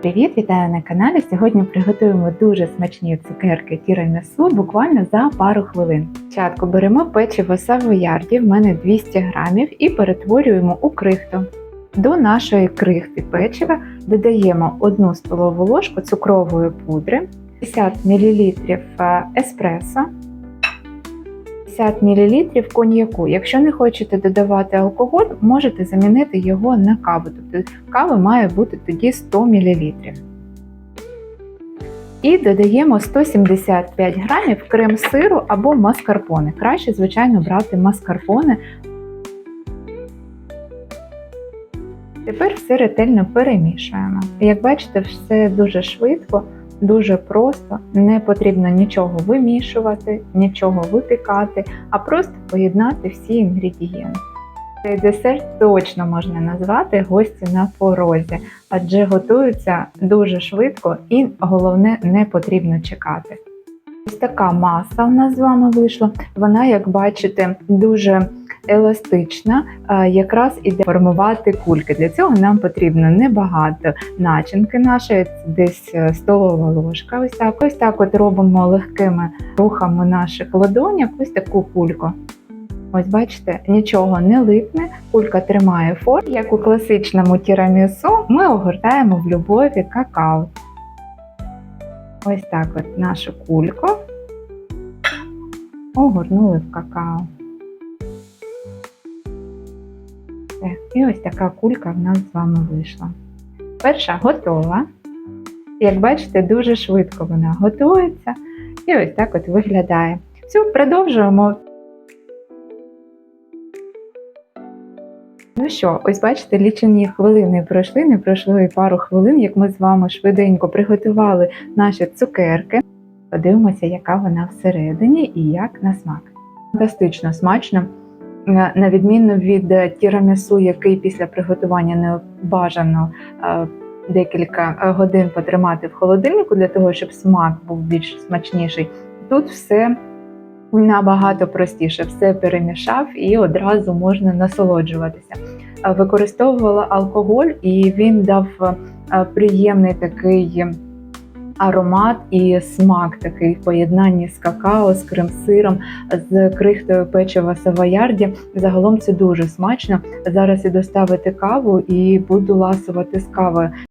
Привіт, вітаю на каналі. Сьогодні приготуємо дуже смачні цукерки тірамісу буквально за пару хвилин. Спочатку беремо печиво савоярді, в мене 200 грамів, і перетворюємо у крихту. До нашої крихти печива додаємо 1 столову ложку цукрової пудри, 50 мл еспресо, 50 мл коньяку. Якщо не хочете додавати алкоголь, можете замінити його на каву. Тобто кава має бути тоді 100 мл. І додаємо 175 грамів крем сиру або маскарпоне. Краще, звичайно, брати маскарпоне. Тепер все ретельно перемішуємо. Як бачите, все дуже швидко, дуже просто, не потрібно нічого вимішувати, нічого випікати, а просто поєднати всі інгредієнти. Цей десерт точно можна назвати гості на порозі, адже готується дуже швидко і головне не потрібно чекати. Ось така маса у нас з вами вийшла. Вона, як бачите, дуже еластична, якраз іде формувати кульки. Для цього нам потрібно небагато начинки нашої, десь е, столова ложка. Ось так. Ось так от робимо легкими рухами наших ладоняк, ось таку кульку. Ось бачите, нічого не липне, кулька тримає форму. Як у класичному тірамісу, ми огортаємо в любові какао. Ось так от нашу кульку огорнули в какао. Все. І ось така кулька в нас з вами вийшла. Перша готова. Як бачите, дуже швидко вона готується. І ось так от виглядає. Все, продовжуємо. Ну що, ось бачите, лічені хвилини пройшли, не пройшло і пару хвилин, як ми з вами швиденько приготували наші цукерки. Подивимося, яка вона всередині і як на смак. Фантастично смачно. Е, На відміну від е, тірамісу, який після приготування не бажано е, декілька годин потримати в холодильнику для того, щоб смак був більш смачніший. Тут все набагато простіше, все перемішав і одразу можна насолоджуватися. Використовувала алкоголь, і він дав приємний такий аромат і смак такий в поєднанні з какао, з крем-сиром, з крихтою печива савоярді. Загалом це дуже смачно. Зараз іду ставити каву і буду ласувати з кавою.